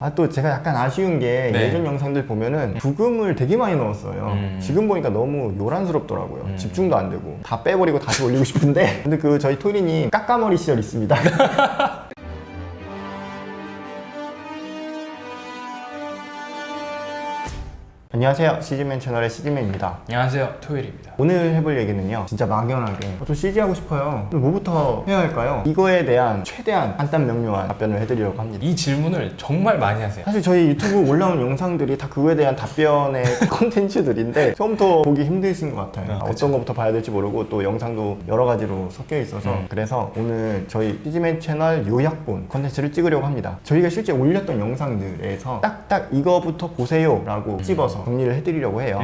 아 또 제가 약간 아쉬운 게 네. 예전 영상들 보면은 부금을 되게 많이 넣었어요. 음. 지금 보니까 너무 요란스럽더라고요. 음. 집중도 안 되고 다 빼버리고 다시 올리고 싶은데 근데 그 저희 토리님 까까머리 시절 있습니다. 안녕하세요. 시즈맨 채널의 시즈맨입니다. 안녕하세요. 토요일입니다. 오늘 해볼 얘기는요 진짜 막연하게 어, 저 CG 하고 싶어요 그럼 뭐부터 해야 할까요? 이거에 대한 최대한 간단 명료한 답변을 해드리려고 합니다 이 질문을 정말 많이 하세요. 사실 저희 유튜브 올라온 영상들이 다 그거에 대한 답변의 콘텐츠들인데 처음부터 보기 힘드신 것 같아요 아. 어떤 것부터 봐야 될지 모르고 또 영상도 여러 가지로 섞여 있어서 음. 그래서 오늘 저희 시즈맨 채널 요약본 콘텐츠를 찍으려고 합니다 저희가 실제 올렸던 영상들에서 딱딱 이거부터 보세요 라고 음. 집어서 정리를 해드리려고 해요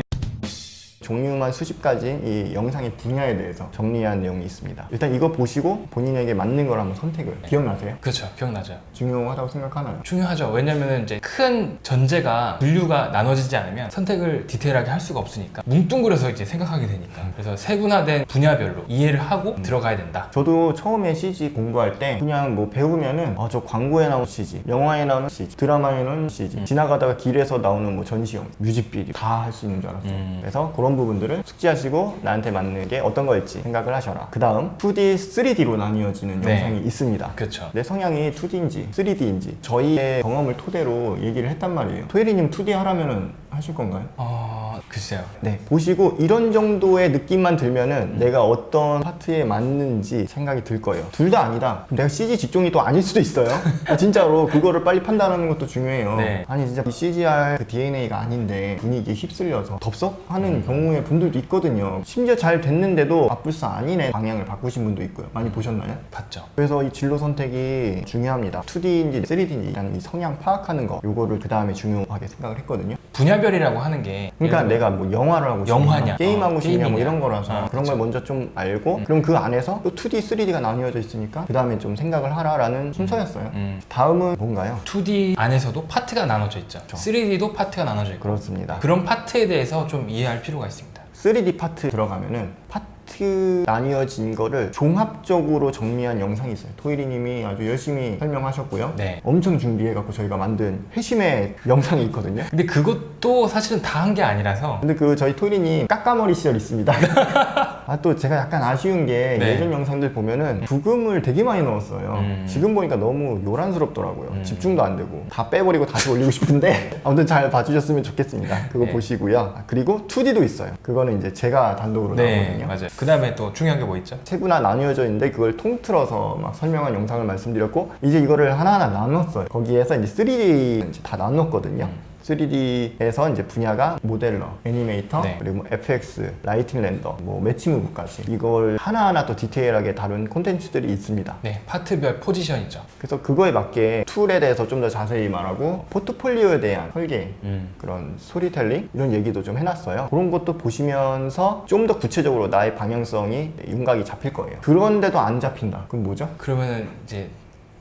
종류만 수십 가지 이 영상의 분야에 대해서 정리한 내용이 있습니다. 일단 이거 보시고 본인에게 맞는 걸 한번 선택을. 기억나세요? 그렇죠. 기억나죠. 중요하다고 생각하나요? 중요하죠. 왜냐면은 이제 큰 전제가 분류가 나눠지지 않으면 선택을 디테일하게 할 수가 없으니까 뭉뚱그려서 이제 생각하게 되니까. 그래서 세분화된 분야별로 이해를 하고 들어가야 된다. 저도 처음에 CG 공부할 때 그냥 뭐 배우면은 아, 저 광고에 나오는 CG, 영화에 나오는 CG, 드라마에 나오는 CG, 지나가다가 길에서 나오는 뭐 전시용, 뮤직비디오 다 할 수 있는 줄 알았어요. 음. 그래서 그런 부분들을 숙지하시고 나한테 맞는 게 어떤 거일지 생각을 하셔라. 그 다음 2D, 3D로 나뉘어지는 네. 영상이 있습니다. 그렇죠. 내 성향이 2D인지 3D인지 저희의 경험을 토대로 얘기를 했단 말이에요. 토혜리님 2D 하라면은 하실 건가요? 어, 글쎄요. 네, 보시고 이런 정도의 느낌만 들면은 내가 어떤 파트에 맞는지 생각이 들 거예요. 둘 다 아니다. 그럼 내가 CG 직종이 또 아닐 수도 있어요. 아, 진짜로 그거를 빨리 판단하는 것도 중요해요. 네. 아니 진짜 이 CGR 그 DNA가 아닌데 분위기에 휩쓸려서 덥석하는 음. 경우의 분들도 있거든요. 심지어 잘 됐는데도 아뿔싸 아니네 방향을 바꾸신 분도 있고요. 많이 보셨나요? 봤죠. 그래서 이 진로 선택이 중요합니다. 2D인지 3D인지 이 성향 파악하는 거, 요거를 그 다음에 중요하게 생각을 했거든요. 분야별이라고 하는 게 그러니까 예를 들어 내가 뭐 영화를 하고 싶냐, 영화냐, 게임하고 어, 싶냐 뭐 게임이냐. 이런 거라서 아, 그런 걸 먼저 좀 알고 음. 그럼 그 안에서 또 2D, 3D가 나뉘어져 있으니까 그 다음에 좀 생각을 하라라는 순서였어요. 음, 다음은 뭔가요? 2D 안에서도 파트가 나눠져 있죠. 그렇죠. 3D도 파트가 나눠져 있고 그렇습니다. 그런 파트에 대해서 좀 이해할 필요가 있습니다. 3D 파트 들어가면은 파트 나뉘어진 거를 종합적으로 정리한 영상이 있어요. 토이리님이 아주 열심히 설명하셨고요. 네. 엄청 준비해갖고 저희가 만든 회심의 영상이 있거든요. 근데 그것도 사실은 다 한 게 아니라서 근데 그 저희 토리님 까까머리 시절 있습니다. 아 또 제가 약간 아쉬운 게 네. 예전 영상들 보면은 부금을 되게 많이 넣었어요. 음. 지금 보니까 너무 요란스럽더라고요. 음. 집중도 안 되고 다 빼버리고 다시 올리고 싶은데 아무튼 잘 봐주셨으면 좋겠습니다. 그거 네. 보시고요. 아, 그리고 2D도 있어요. 그거는 이제 제가 단독으로 네 나오거든요. 맞아요. 그 다음에 또 중요한 게 뭐 있죠? 세분화 나뉘어져 있는데 그걸 통틀어서 막 설명한 영상을 말씀드렸고 이제 이거를 하나하나 나눴어요. 거기에서 이제 3D 이제 다 나눴거든요. 음. 3D에서 이제 분야가 모델러, 애니메이터, 네. 그리고 뭐 FX, 라이팅 렌더, 뭐 매치무브까지 이걸 하나하나 또 디테일하게 다룬 콘텐츠들이 있습니다. 네 파트별 포지션이죠. 그래서 그거에 맞게 툴에 대해서 좀 더 자세히 말하고 포트폴리오에 대한 설계 음. 그런 스토리텔링 이런 얘기도 좀 해놨어요. 그런 것도 보시면서 좀 더 구체적으로 나의 방향성이 윤곽이 잡힐 거예요. 그런데도 안 잡힌다. 그럼 뭐죠? 그러면은 이제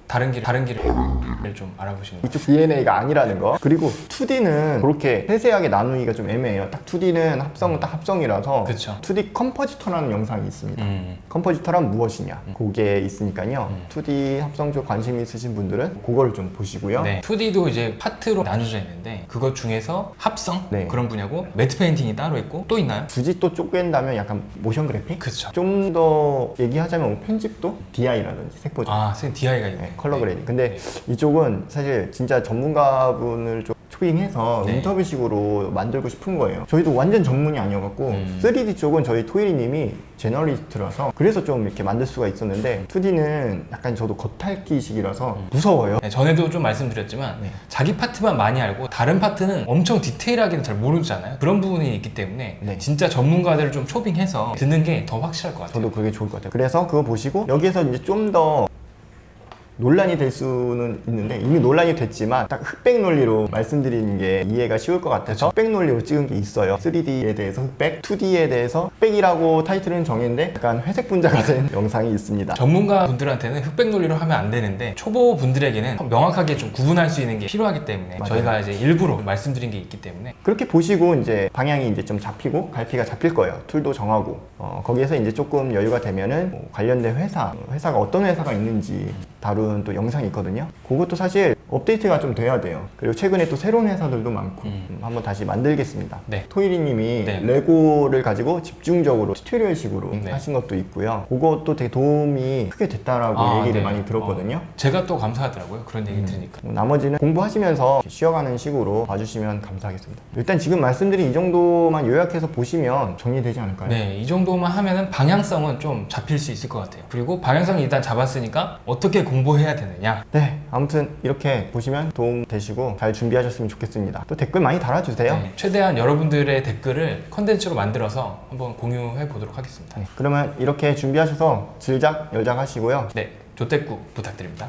다른 길 다른 길을 좀 알아보시는 거. 이쪽 DNA가 아니라는 거. 그리고 2D는 그렇게 세세하게 나누기가 좀 애매해요. 딱 2D는 합성은 딱 합성이라서 그쵸. 2D 컴포지터라는 영상이 있습니다. 음. 컴포지터란 무엇이냐? 그게 있으니까요. 음. 2D 합성 쪽 관심이 있으신 분들은 그거를 좀 보시고요. 네. 2D도 이제 파트로 나눠져 있는데 그것 중에서 합성 네. 그런 분야고 매트 페인팅이 따로 있고 또 있나요? 굳이 또 쪼갠다면 약간 모션 그래픽? 그렇죠. 좀더 얘기하자면 뭐 편집도 DI라든지 색보정 아, 선생님 DI가 있네. 네, 컬러 그레이딩. 근데 네. 이쪽은 사실 진짜 전문가분을 좀 초빙해서 네. 인터뷰식으로 만들고 싶은 거예요. 저희도 완전 전문이 아니어갖고 음. 3D 쪽은 저희 토이리님이 제너리스트라서 그래서 좀 이렇게 만들 수가 있었는데 2D는 약간 저도 겉핥기식이라서 무서워요. 네, 전에도 좀 말씀드렸지만 네. 자기 파트만 많이 알고 다른 파트는 엄청 디테일하게는 잘 모르잖아요. 그런 부분이 있기 때문에 네. 진짜 전문가들을 좀 초빙해서 듣는 게 더 확실할 것 같아요. 저도 그게 좋을 것 같아요. 그래서 그거 보시고 여기에서 이제 좀 더 논란이 될 수는 있는데 이미 논란이 됐지만 딱 흑백 논리로 말씀드리는 게 이해가 쉬울 것 같아서 흑백 논리로 찍은 게 있어요. 3D에 대해서 흑백, 2D에 대해서 흑백이라고 타이틀은 정했는데 약간 회색 분자가 된 영상이 있습니다. 전문가 분들한테는 흑백 논리로 하면 안 되는데 초보 분들에게는 명확하게 좀 구분할 수 있는 게 필요하기 때문에 맞아요. 저희가 이제 일부러 말씀드린 게 있기 때문에 그렇게 보시고 이제 방향이 이제 좀 잡히고 갈피가 잡힐 거예요. 툴도 정하고 어, 거기에서 이제 조금 여유가 되면은 뭐 관련된 회사, 회사가 어떤 회사가 있는지 다룬 또 영상이 있거든요. 그것도 사실 업데이트가 좀 돼야 돼요. 그리고 최근에 또 새로운 회사들도 많고 음. 음, 한번 다시 만들겠습니다. 네. 토이리님이 네. 레고를 가지고 집중적으로 튜토리얼식으로 네. 하신 것도 있고요. 그것도 되게 도움이 크게 됐다라고 아, 얘기를 네. 많이 들었거든요. 어, 제가 또 감사하더라고요. 그런 얘기 들으니까. 뭐 나머지는 공부하시면서 쉬어가는 식으로 봐주시면 감사하겠습니다. 일단 지금 말씀드린 이 정도만 요약해서 보시면 정리되지 않을까요? 네, 이 정도만 하면은 방향성은 좀 잡힐 수 있을 것 같아요. 그리고 방향성을 일단 잡았으니까 어떻게 공부해야 되느냐. 네, 아무튼 이렇게 보시면 도움 되시고 잘 준비하셨으면 좋겠습니다. 또 댓글 많이 달아주세요. 네, 최대한 여러분들의 댓글을 컨텐츠로 만들어서 한번 공유해 보도록 하겠습니다. 네, 그러면 이렇게 준비하셔서 질작 열작 하시고요. 네, 조태구 부탁드립니다.